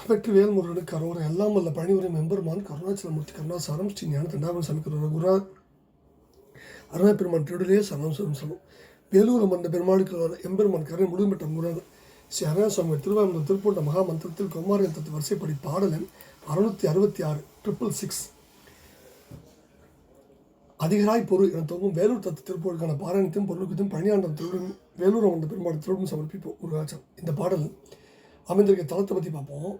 அதற்கு வேல்முருகனுக்கு கரோரை எல்லாம் வல்ல பழனிவரை மெம்பெருமான் கருணாச்சலமூர்த்தி கருணாசாரம் ஸ்ரீ ஞான தண்டாபுரம் சமைக்கிற குரா அருணா பெருமான் திருடலே சரணம் சரணம் சரணம். வேலூர் அமர்ந்த பெருமாளுக்கு வர எம்பெருமான் கருணை முழுமைப்பட்ட முருகன். ஸ்ரீ அருணாசுவாமி திருவாரூர் திருப்பூண்ட மகா மந்திரத்தில் தத்து வரிசைப்படி பாடலன் அறுநூத்தி அறுபத்தி ஆறு ட்ரிபிள் சிக்ஸ் அதிகராய் பொருள் என தோங்கும் வேலூர் தத்து திருப்பூருக்கான பாராயணத்தையும் பொருளுக்கும் பழனியாண்டம் திருடன் வேலூர் அமர்ந்த பெருமாள் திருடன் சமர்ப்பிப்போம் முருகாச்சம் இந்த பாடல் அமைந்திருக்க தளத்தை பற்றி பார்ப்போம்.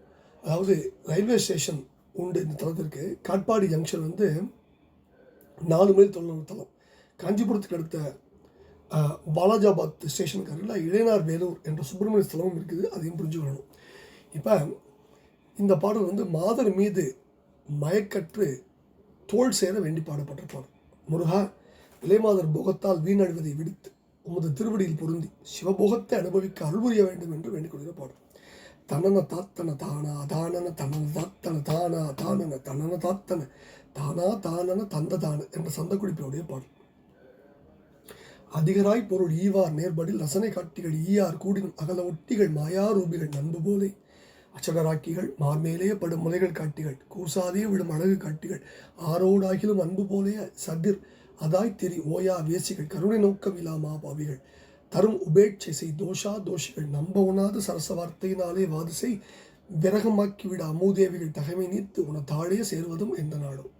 அதாவது ரயில்வே ஸ்டேஷன் உண்டு இந்த தளத்திற்கு. காட்பாடி ஜங்ஷன் வந்து நாலு மைல் தொழில்நுட்ப தளம். காஞ்சிபுரத்துக்கு அடுத்த பாலாஜாபாத் ஸ்டேஷனுக்கு அருகில் இளையனார் வேலூர் என்ற சுப்பிரமணிய ஸ்தலமும் இருக்குது. அதையும் புரிஞ்சுக்கணும் இப்போ இந்த பாடல் வந்து மாதர் மீது மயக்கற்று தோல் சேர வேண்டி பாடப்பட்டிருப்பார் பாடல் முருகா இளையமாதர் போகத்தால் வீணழுவதை விடுத்து உமது திருவடியில் பொருந்தி சிவபோகத்தை அனுபவிக்க அருள்புரிய வேண்டும் என்று வேண்டிக் கொள்கிற பாடல். தனன தாத்தன தானா தானன தனன தாத்தன தானா தானன தனன தாத்தன தானா தானன தந்த தான என்ற சந்த குறிப்பினுடைய பாடல். அதிகராய் பொருள் ஈவார் நேர்படில் ரசனை காட்டிகள் ஈயார் கூடினும் அகல ஒட்டிகள் மாயாரூபிகள் நண்பு போலே. அச்சடராக்கிகள் மார்மேலே படும் முலைகள் காட்டிகள் கூசாதே விடும் அழகு காட்டிகள் ஆரோடாகிலும் அன்பு போலே சதிர் அதாய் தெரி ஓயா வேசிகள் கருணை நோக்கம் இல்லாமா பாவிகள் தரும் உபேட்சை செய். தோஷா தோஷிகள் நம்ப உணாத சரச வார்த்தையினாலே வாது செய். விரகமாக்கி விட அமூதேவிகள் தகைமை நீத்து உன தாழே சேர்வதும் எந்த நாடும்?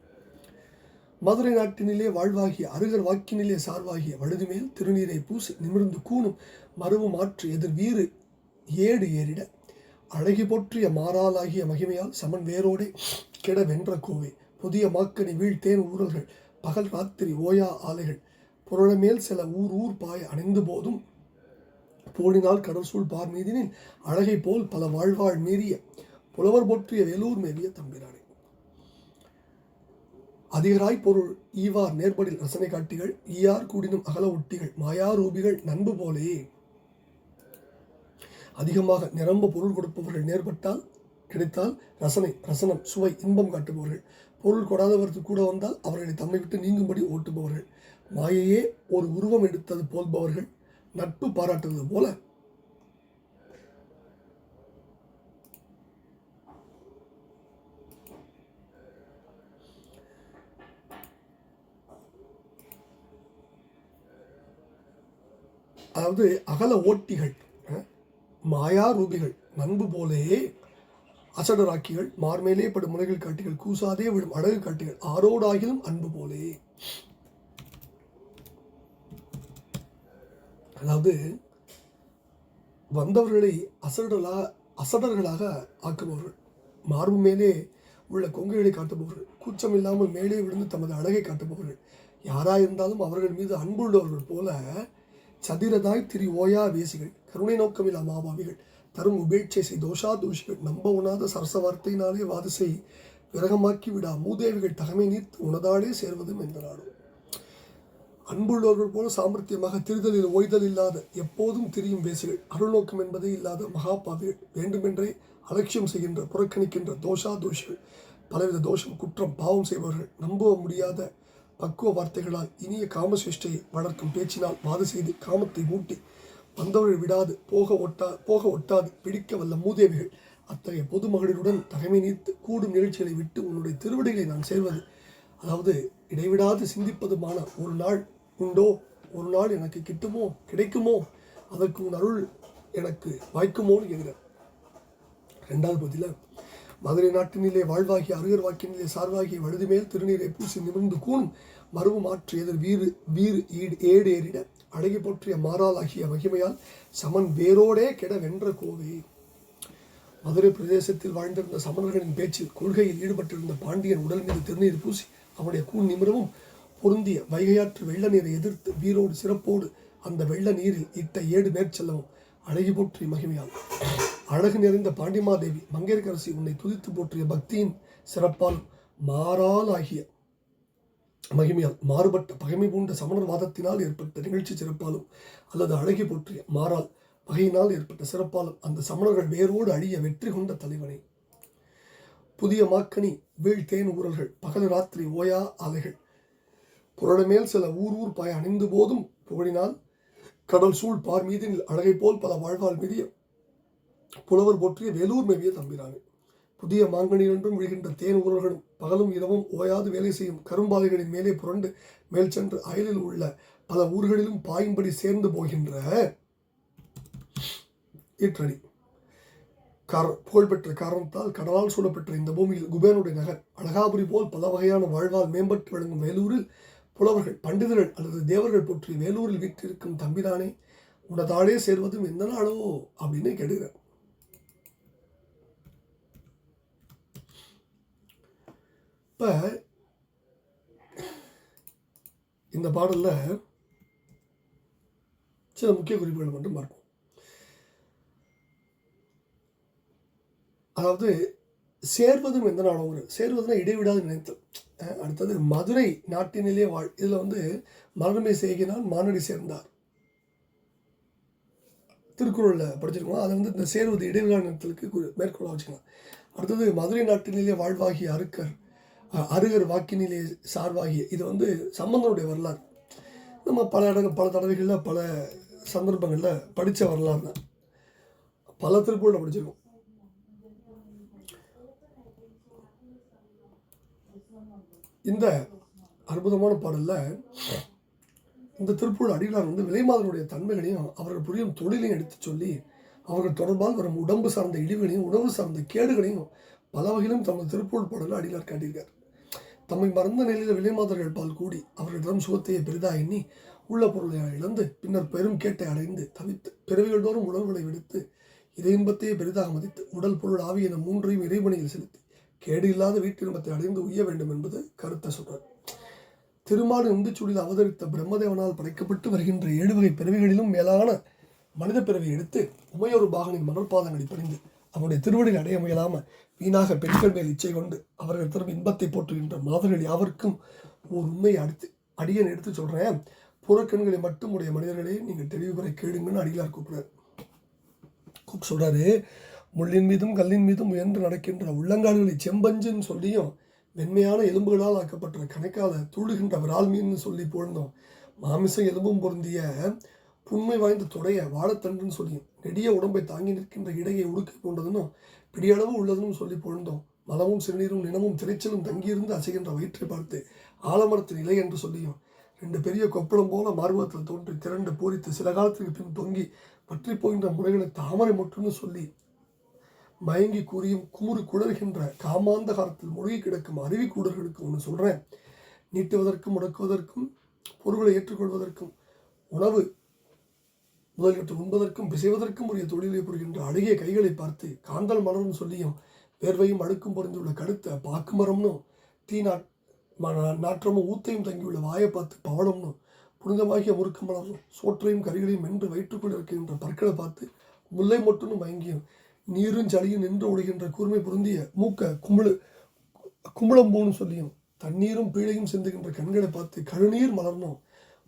மதுரை நாட்டினிலே வாழ்வாகிய அருகர் வாக்கினிலே சார்வாகிய வழுதுமேல் திருநீரை பூசி நிமிர்ந்து கூணும் மருவு மாற்று எதிர் வீறு ஏடு ஏறிட. அழகி போற்றிய மாறாலாகிய மகிமையால் சமன் வேரோடே கெட வென்ற கோவை. புதிய மாக்கனி வீழ்த்தேன் ஊரல்கள் பகல் ராத்திரி ஓயா ஆலைகள் புரளமேல் சில ஊர் ஊர் பாய் அணைந்து போதும். போடினால் கடற்சூழ் பார் மீதினில் அழகை போல் பல வாழ்வாழ் மீறிய புலவர் போற்றிய வேலூர் மேவிய தம்பிரானே. அதிகராய் பொருள் ஈவார் நேர்படில் ரசனை காட்டிகள் ஈயார் கூடினும் அகல ஒட்டிகள் மாயாரூபிகள் நண்பு போலே. அதிகமாக நிரம்ப பொருள் கொடுப்பவர்கள் நேர்பட்டால் கிடைத்தால் ரசனை ரசனம் சுவை இன்பம் காட்டுபவர்கள். பொருள் கொடாதவர்கள் கூட வந்தால் அவர்களை தம்மை விட்டு நீங்கும்படி ஓட்டுபவர்கள். மாயையே ஒரு உருவம் எடுத்தது போல்பவர்கள் நட்பு பாராட்டுவது போல. அதாவது அகல ஓட்டிகள் மாயா ரூபிகள் நண்பு போலே அசடராக்கிகள் மார்மேலே படும் முனைகள் காட்டிகள் கூசாதே விடும் அழகு காட்டிகள் ஆரோடாகிலும் அன்பு போலே. அதாவது வந்தவர்களை அசடலாக அசடர்களாக ஆக்குபவர்கள் மார்பு மேலே உள்ள கொங்கைகளை காட்டுபவர்கள் கூச்சம் இல்லாமல் மேலே விழுந்து தமது அழகை காட்டுபவர்கள் யாராயிருந்தாலும் அவர்கள் மீது அன்புள்ளவர்கள் போல சதிரதாய் திரி ஓயா வேசிகள் கருணை நோக்கமில்லா மாபாவிகள் தரும் உபேட்சை செய் தோஷா தூஷிகள் நம்ப உணாத சரச வார்த்தையினாலே வாதிசை விரகமாக்கி விடா மூதேவிகள் தகமை நீர்த்து உனதாலே சேர்வதும் எந்த நாடும். அன்புள்ளவர்கள் போல சாமர்த்தியமாக திரிதலில் ஓய்தல் இல்லாத எப்போதும் திரியும் வேசிகள். அருள்நோக்கம் என்பதே இல்லாத மகாபாவிகள் வேண்டுமென்றே அலட்சியம் செய்கின்ற புறக்கணிக்கின்ற தோஷா தோஷிகள். பலவித தோஷம் குற்றம் பாவம் செய்பவர்கள். நம்ப முடியாத பக்குவ வார்த்தைகளால் இனிய காமசேஷ்டையை வளர்க்கும் பேச்சினால் வாது செய்து காமத்தை மூட்டி வந்தவர்கள் விடாது போக ஒட்டா போக ஒட்டாது பிடிக்க வல்ல மூதேவிகள். அத்தகைய பொதுமகளிருடன் தகைமை நீத்து கூடும் நிகழ்ச்சிகளை விட்டு உன்னுடைய திருவடிகளை நான் சேர்வது. அதாவது இடைவிடாது சிந்திப்பதுமான ஒரு நாள் உண்டோ? ஒரு நாள் எனக்கு கிட்டுமோ? கிடைக்குமோ? அதற்கு உன் அருள் எனக்கு வாய்க்குமோன்னு கேட்குறேன் ரெண்டாவது பதில மதுரை நாட்டினிலே வாழ்வாகி அருகர் வாக்கினிலே சார்வாகி வழுதுமேல் திருநீரை பூசி நிமிர்ந்து கூணும் மருவு மாற்று எதிர் வீறு வீறு ஈடு ஏடு ஏறிட. அழகி போற்றிய மாறாலாகிய மகிமையால் சமன் வேரோடே கெட வென்ற கோவை. மதுரை பிரதேசத்தில் வாழ்ந்திருந்த சமணர்களின் பேச்சில் கொள்கையில் ஈடுபட்டிருந்த பாண்டியன் உடல் மீது திருநீர் பூசி அவனுடைய கூன் நிமிரவும் பொருந்திய வைகையாற்று வெள்ள நீரை எதிர்த்து வீரோடு சிறப்போடு அந்த வெள்ள நீரில் இட்ட ஏடு மேற்செல்லவும் அழகி போற்றி மகிமையால். அழகு நிறைந்த பாண்டிமாதேவி மங்கையர்கரசி உன்னை துதித்து போற்றிய பக்தியின் சிறப்பால் மாறாலாகிய மகிமையால் மாறுபட்ட பகைமை பூண்ட சமணர் வாதத்தினால் ஏற்பட்ட நிகழ்ச்சி சிறப்பாலும் அல்லது அழகி போற்றிய மாறால் பகையினால் ஏற்பட்ட சிறப்பாலும் அந்த சமணர்கள் வேரோடு அழிய வெற்றி கொண்ட தலைவனே. புதிய மாக்கனி வீழ்த்தேன் ஊரல்கள் பகல் ராத்திரி ஓயா அலைகள் புரளமேல் சில ஊர் ஊர் பாய அணிந்து போதும் புகழினால் கடல் சூழ் பார் மீது அழகை போல் பல வாழ்வால் மிதிய புலவர் போற்றிய வேலூர் மேவிய தம்பிரானே. புதிய மாங்கனியன்றும் விழுகின்ற தேன் ஊரல்களும் பகலும் இரவும் ஓயாது வேலை செய்யும் கரும்பாலைகளின் மேலே புரண்டு மேல் சென்று அயலில் உள்ள பல ஊர்களிலும் பாயும்படி சேர்ந்து போகின்ற ஈற்றடி. கார புகழ்பெற்ற காரணத்தால் கடலால் சூழப்பெற்ற இந்த பூமியில் குபேனுடைய நகர் அழகாபுரி போல் பல வகையான வாழ்வால் மேம்பட்டு விளங்கும் வேலூரில் புலவர்கள் பண்டிதர்கள் அல்லது தேவர்கள் போற்றி வேலூரில் வீற்றிருக்கும் தம்பிதானே உனதாடே சேர்வதும் எந்த நாளோ அப்படின்னு கேடுகிறார் இப்போ இந்த பாடலில் சில முக்கிய குறிப்புகள் மட்டும் பார்ப்போம். அதாவது சேர்வதும் எந்த நாளும் சேர்வதுனா இடைவிடாது நினைத்தல். அடுத்தது மதுரை நாட்டினிலே வாழ். இதில் வந்து மரணமை செய்கினால் மானடி சேர்ந்தார். திருக்குறளில் படிச்சிருக்கோம். அதை வந்து இந்த சேருவது இடைவிழா மேற்கொள்ள வச்சுக்கலாம். அடுத்தது மதுரை நாட்டினிலே வாழ்வாகிய அருக்கர் அருகர் வாக்கினிலே சார்வாகிய. இது வந்து சம்பந்தனுடைய வரலாறு. நம்ம பல இடங்கள் பல தடவைகளில் பல சந்தர்ப்பங்களில் படித்த வரலாறு தான் பல திருக்குறளில் படிச்சிருக்கோம். இந்த அற்புதமான பாடலில் இந்த திருப்பூர் அடிகளார் வந்து விலைமாதனுடைய தன்மைகளையும் அவர்கள் புரியும் தொழிலையும் எடுத்து சொல்லி அவர்கள் தொடர்பால் வரும் உடம்பு சார்ந்த இழிவுகளையும் உணவு சார்ந்த கேடுகளையும் பல வகையிலும் தமது திருப்பூர் பாடலில் அடிகளார் காட்டியிருக்கார். தம்மை மறந்த நிலையில் விலைமாதர்கள் பால் கூடி அவர்களிடம் சுகத்தையே பெரிதா எண்ணி உள்ள பொருளை இழந்து பின்னர் பெரும் கேட்டை அடைந்து தவித்து பிறவிகள் தோறும் உணர்வுகளை விடுத்து இதை இன்பத்தையே பெரிதாக மதித்து உடல் பொருள் ஆவி என மூன்றையும் இறைவனையில் செலுத்தி கேடு இல்லாத வீட்டின்பத்தை அடைந்து உய்ய வேண்டும் என்பது கருத்தை சொல்றார் திருமாலின் உந்துச்சூழில் அவதரித்த பிரம்மதேவனால் படைக்கப்பட்டு வருகின்ற ஏழு வகை பிறவிகளிலும் மேலான மனித பிறவியை எடுத்து உமையொரு பாகனின் மணற்பாதங்களை பணிந்து அவனுடைய திருவடியில் அடைய முயலாமல் வீணாக பெண்கள் மேல் இச்சை கொண்டு அவர்கள் தரும் இன்பத்தை போற்றுகின்ற மாதர்கள் யாவருக்கும் ஒரு உண்மையை அடுத்து அடியன் எடுத்து சொல்கிறேன் புறக்கண்களை மட்டும் உடைய மனிதர்களே நீங்கள் தெளிவு பெற கேளுங்கன்னு அடிகளார் கூப்பிடுறார். கூப்பிட்டு சொல்கிறாரு முள்ளின் மீதும் கல்லின் மீதும் உயர்ந்து நடக்கின்ற உள்ளங்கால்களை செம்பஞ்சுன்னு சொல்லியும் வெண்மையான எலும்புகளால் ஆக்கப்பட்ட கணக்கால தூடுகின்ற விரால் மீன்னு சொல்லி புகழ்ந்தோம். மாமிசம் எலும்பும் பொருந்திய புண்மை வாய்ந்த தொடைய வாழைத்தண்டுன்னு சொல்லியும் நெடிய உடம்பை தாங்கி நிற்கின்ற இடையை உடுக்கை போன்றதுன்னும் பிடியளவு உள்ளதுன்னு சொல்லி புகழ்ந்தோம். மலமும் சிறுநீரும் நினமும் திரைச்சலும் தங்கியிருந்து அசைகின்ற வயிற்றை பார்த்து ஆலமரத்தின் இலை என்று சொல்லியும் ரெண்டு பெரிய கொப்பளம் போல மார்பகத்தில் தோன்றி திரண்டு பூரித்து சில காலத்திற்கு பின் தொங்கி பற்றி போகின்ற முறைகளை தாமரை மட்டும்னு சொல்லி மயங்கி கூறியும் கூறு குளறுகின்ற காமாந்த காலத்தில் கிடக்கும் அருவி கூடர்களுக்கு ஒன்று சொல்கிறேன் நீட்டுவதற்கும் முடக்குவதற்கும் பொருள்களை ஏற்றுக்கொள்வதற்கும் உணவு முதலியவற்றை உண்பதற்கும் பிசைவதற்கும் உரிய தொழிலை புரிகின்ற அழுகிய கைகளை பார்த்து காந்தல் மலரும் சொல்லியும் வேர்வையும் அழுக்கும் பொருந்துள்ள கடுத்த பாக்குமரம்னும் தீ நாட் ம- நாற்றமும் ஊத்தையும் தங்கியுள்ள வாயை பார்த்து பவளம்னும் புனிதமாகிய முறுக்கு மலரும் சோற்றையும் கறிகளையும் மென்று வயிற்றுக்குள் இருக்கின்ற பற்களை பார்த்து முல்லை மொட்டுன்னு மயங்கியும் நீரும் சளியும் நின்று ஒழுகின்ற கூர்மை பொருந்திய மூக்க குமிழு கும்பளம்பூன்னு சொல்லியும் தண்ணீரும் பீழையும் சிந்துகின்ற கண்களை பார்த்து கழுநீர் மலர்னோம்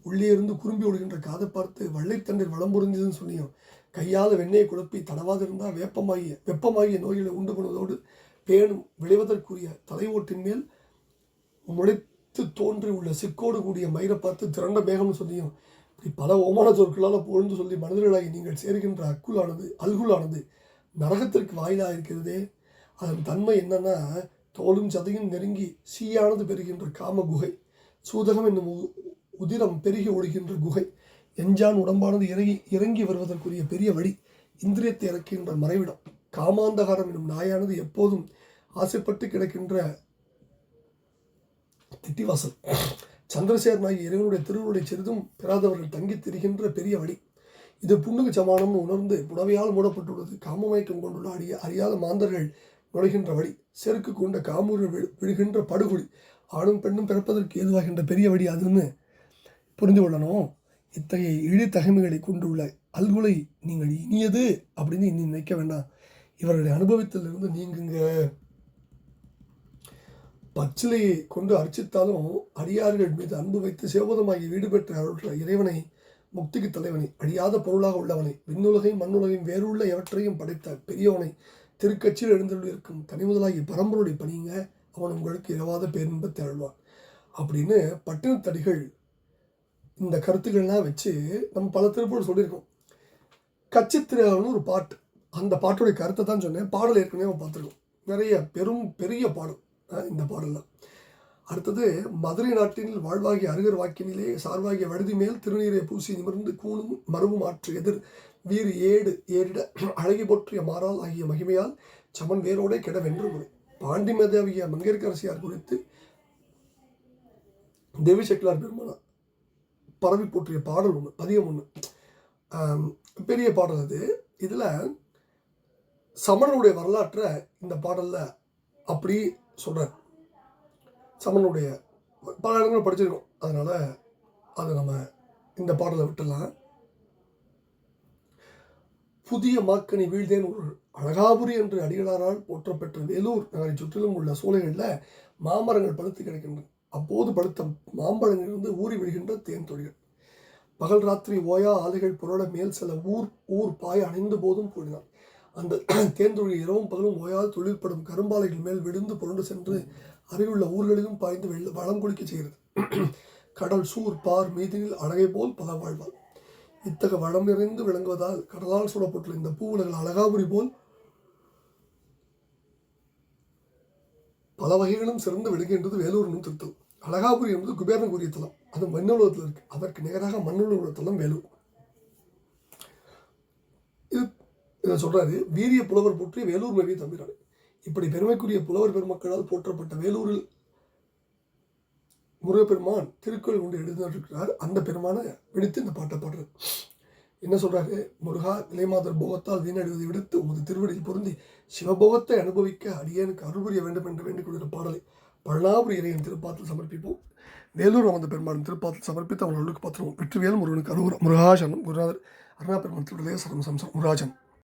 உள்ளே இருந்து குறும்பி ஒழுகின்ற காதை பார்த்து வள்ளைத்தண்டில் வளம் பொருந்தியதுன்னு சொல்லியும் கையால் வெண்ணெயை குழப்பி தடவாதிருந்தால் வேப்பமாகிய வெப்பமாகிய நோய்களை உண்டு பண்ணுவதோடு பேணும் விளைவதற்குரிய தலைவோட்டின் மேல் முளைத்து தோன்றி உள்ள சிக்கோடு கூடிய மயிரை பார்த்து திரண்ட மேகம்னு சொல்லியும் இப்படி பல ஓமான சொற்களால் பொழுந்து சொல்லி மனிதர்களாகி நீங்கள் சேர்கின்ற அக்குலானது அல்குலானது நரகத்திற்கு வாயிலாக இருக்கிறதே. அதன் தன்மை என்னன்னா தோலும் சதையும் நெருங்கி சீயானது பெறுகின்ற காம குகை சூதகம் என்னும் உ- உதிரம் பெருகி ஒழுகின்ற குகை எஞ்சான் உடம்பானது இறங்கி இறங்கி வருவதற்குரிய பெரிய வழி இந்திரியத்தை இறக்கின்ற மறைவிடம். காமாந்தகாரம் என்னும் நாயானது எப்போதும் ஆசைப்பட்டு கிடக்கின்ற திட்டிவாசல். சந்திரசேகர் நாயகி இறைவனுடைய திருவுருளை சிறிதும் பெறாதவர்கள் தங்கித் திரிகின்ற பெரிய வழி. இது புண்ணுக்கு சமானம்னு உணர்ந்து புடவையால் மூடப்பட்டுள்ளது. காமமயக்கம் கொண்டுள்ள அறிய அறியாத மாந்தர்கள் நுழைகின்ற வழி செருக்கு கொண்ட காமூர் விழுகின்ற படுகொலி ஆணும் பெண்ணும் பிறப்பதற்கு ஏதுவாகின்ற பெரிய வழி அதுன்னு புரிந்து கொள்ளணும். இத்தகைய இழி தகைமைகளை கொண்டுள்ள அல்குலை நீங்கள் இனியது அப்படின்னு இனி நினைக்க வேண்டாம். இவர்களுடைய அனுபவத்திலிருந்து நீங்குங்க. பச்சிலையை கொண்டு அர்ச்சித்தாலும் அடியார்கள் மீது அன்பு வைத்து சேவதமாகி வீடு பெற்ற அருள்ற இறைவனை முக்திக்கு தலைவனை அழியாத பொருளாக உள்ளவனை விண்ணுலகையும் மண்ணுலகையும் வேறுள்ள எவற்றையும் படைத்த பெரியவனை திருக்கட்சியில் எழுந்துள்ளிருக்கும் தனிமுதலாகி பரம்பொருளை பணியுங்க. அவன் உங்களுக்கு இரவாத பேரின்பத்தை அழுவான் அப்படின்னு பட்டினத்தடிகள் இந்த கருத்துக்கள்லாம் வச்சு நம்ம பல திருப்பூர் சொல்லியிருக்கோம். கச்சித்திரன்னு ஒரு பாட்டு. அந்த பாட்டுடைய கருத்தை தான் சொன்னேன். பாடல் ஏற்கனவே அவன் பார்த்துருக்கோம். நிறைய பெரும் பெரிய பாடல் இந்த பாடல்லாம் அடுத்தது மதுரை நாட்டினில் வாழ்வாகிய அருகர் வாக்கினிலே சார்வாகிய வழுதி மேல் திருநீரை பூசி நிமிர்ந்து கூணும் மரபும் ஆற்று எதிர் வீறு ஏடு ஏறிட அழகி போற்றிய மாறால் ஆகிய மகிமையால் சமன் வேரோடே கெட வென்று முறை. பாண்டி மேதாவிய மங்கையர்கரசியார் குறித்து தேவி செட்டிலார் பெருமானார் பரவி போற்றிய பாடல் ஒன்று பதியம் ஒன்று பெரிய பாடல் அது. இதில் சமணனுடைய வரலாற்றை இந்த பாடலில் அப்படி சொல்கிறார் சமனுடைய பல இடங்களும் படிச்சிருக்கோம். அதனால் அதை நம்ம இந்த பாடலை விட்டுடலாம். புதிய மாக்கனி வீழ்தேன் ஒரு அழகாபுரி என்று அடிகளாரால் போற்றப்பெற்ற வேலூர் நகரை சுற்றிலும் உள்ள சோலைகளில் மாமரங்கள் பழுத்து கிடக்கின்றன. அப்போது பழுத்த மாம்பழங்களிலிருந்து ஊறி விடுகின்ற தேன் தொழில்கள். பகல் ராத்திரி ஓயா ஆலைகள் புரள மேல் சில ஊர் ஊர் பாய அணைந்த போதும் கூறினார் அந்த தேன் தொழில் இரவும் பகலும் ஓயாது தொழிற்படும் கரும்பாலைகள் மேல் விழுந்து புரண்டு சென்று அருகிலுள்ள ஊர்களிலும் பாய்ந்து வெள்ள வளம் குளிக்க செய்கிறது. கடல் சூர் பார் மீதினில் அழகை போல் பல வாழ்வாள். இத்தக வளம் நிறைந்து விளங்குவதால் கடலால் சூழப்பட்டுள்ள இந்த பூவுலகள் அழகாபுரி போல் பல வகைகளும் சிறந்து விளங்குகின்றது வேலூர் என்னும் திருத்தலம் அழகாபுரி என்பது குபேரனுக்குரிய தலம். அது மண்ணுலகத்தில் இருக்கு. அதற்கு நிகராக மண்ணுல உள்ள தலம் வேலூர். இது இதை சொல்கிறாரு வீரிய புலவர் போற்றி வேலூர் மேவிய தம்பிரான் இப்படி பெருமைக்குரிய புலவர் பெருமக்களால் போற்றப்பட்ட வேலூரில் முருகப்பெருமான் திருக்குறள் கொண்டு எழுதினார் அந்த பெருமானை விடுத்து இந்த பாட்டை பாடுறது என்ன சொல்றாரு? முருகா இளைமாதர் போகத்தால் வீணடுவதை விடுத்து உமது திருவடியில் பொருந்தி சிவபோகத்தை அனுபவிக்க அடியனுக்கு அருள் புரிய வேண்டும் என்று வேண்டிக் கொள்கிற பாடலை பழனாபுரி இறையின் திருப்பாத்தில் சமர்ப்பிப்போம். வேலூர் அமர்ந்த பெருமான் திருப்பாத்தில் சமர்ப்பித்து அவர்களுக்கு பாத்திரம் வெற்றிவேல் முருகனுக்கு அருகுரம் முருகாசனம் குருநாதர் அருணா பெருமான் திருடைய சரம் சம்சம் முருகாஜன்